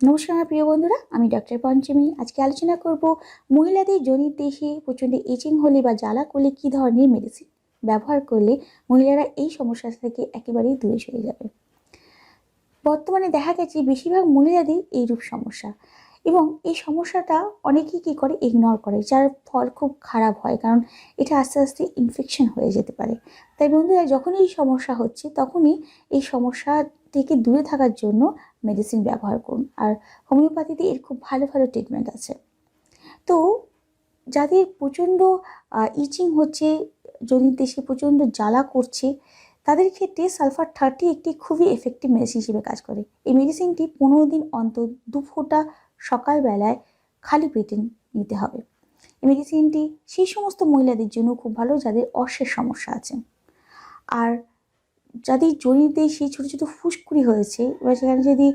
নমস্কার আমার প্রিয় বন্ধুরা, আমি ডক্টর পঞ্চমী। আজকে আলোচনা করব মহিলাদের জনির দেশে প্রচণ্ড ইচিং হলে বা জ্বালা করলে কী ধরনের মেডিসিন ব্যবহার করলে মহিলারা এই সমস্যা থেকে একেবারেই দূরে সরে যাবে। বর্তমানে দেখা গেছে বেশিরভাগ মহিলাদের এইরূপ সমস্যা এবং এই সমস্যাটা অনেকেই কী করে? ইগনোর করে, যার ফল খুব খারাপ হয় কারণ এটা আস্তে আস্তে ইনফেকশন হয়ে যেতে পারে। তাই বন্ধুরা, যখনই এই সমস্যা হচ্ছে, তখনই এই সমস্যা থেকে দূরে থাকার জন্য মেডিসিন ব্যবহার করুন। আর হোমিওপ্যাথিতে এর খুব ভালো ভালো ট্রিটমেন্ট আছে। তো যাদের প্রচণ্ড ইচিং হচ্ছে জনির দেশে প্রচণ্ড জ্বালা করছে, তাদের ক্ষেত্রে সালফার থার্টি একটি খুবই এফেক্টিভ মেডিসিন হিসেবে কাজ করে। এই মেডিসিনটি পনেরো দিন অন্তর দু ফোঁটা সকালবেলায় খালি পেটে নিতে হবে। এই মেডিসিনটি সেই সমস্ত মহিলাদের জন্য খুব ভালো, যাদের অর্শের সমস্যা আছে। আর যাদের জড়িতে সেই ছোটো ছোটো ফুসকুড়ি হয়েছে, এবার সেখানে যদি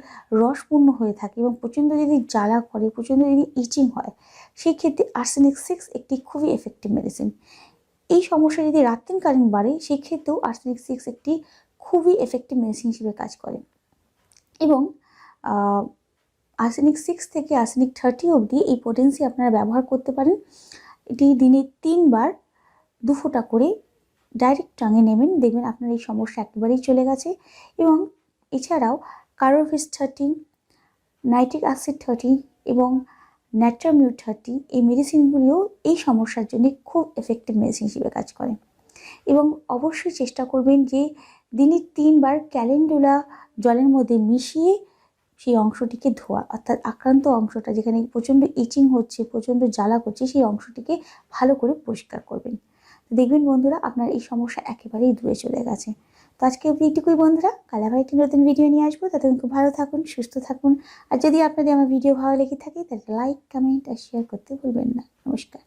রসপূর্ণ হয়ে থাকে এবং প্রচণ্ড যদি জ্বালা করে, প্রচণ্ড যদি ইচিং হয় সেই ক্ষেত্রে আর্সেনিক সিক্স একটি খুবই এফেক্টিভ মেডিসিন এই সমস্যা যদি রাত্রিকালীন বাড়ে সেই ক্ষেত্রেও আর্সেনিক সিক্স একটি খুবই এফেক্টিভ মেডিসিন হিসেবে কাজ করে। এবং আর্সেনিক সিক্স থেকে আর্সেনিক থার্টি অবধি এই পোটেন্সি আপনারা ব্যবহার করতে পারেন। এটি দিনে তিনবার দু ফোঁটা করে ডাইরেক্ট টাঙে নেবেন। দেখবেন আপনার এই সমস্যা একেবারেই চলে গেছে। এবং এছাড়াও কারোভিস থার্টি নাইট্রিক অ্যাসিড থার্টি এবং ন্যাট্রামিউ থার্টি এই মেডিসিনগুলিও এই সমস্যার জন্য খুব এফেক্টিভ মেডিসিন হিসেবে কাজ করে। এবং অবশ্যই চেষ্টা করবেন যে দিনে তিনবার ক্যালেন্ডুলা জলের মধ্যে মিশিয়ে সেই অংশটিকে ধোয়া। অর্থাৎ আক্রান্ত অংশটা যেখানে প্রচণ্ড ইচিং হচ্ছে, প্রচণ্ড জ্বালা করছে, সেই অংশটিকে ভালো করে পরিষ্কার করবেন। দেখবেন বন্ধুরা আপনার এই সমস্যা একেবারেই দূরে চলে গেছে। তো আজকে এইটুকুই বন্ধুরা, কাল আবার একটি নতুন ভিডিও নিয়ে আসব। ততক্ষণ খুব ভালো থাকুন, সুস্থ থাকুন। আর যদি আপনাদের আমার ভিডিও ভালো লেগে থাকে, তাহলে লাইক কমেন্ট আর শেয়ার করতে ভুলবেন না। নমস্কার।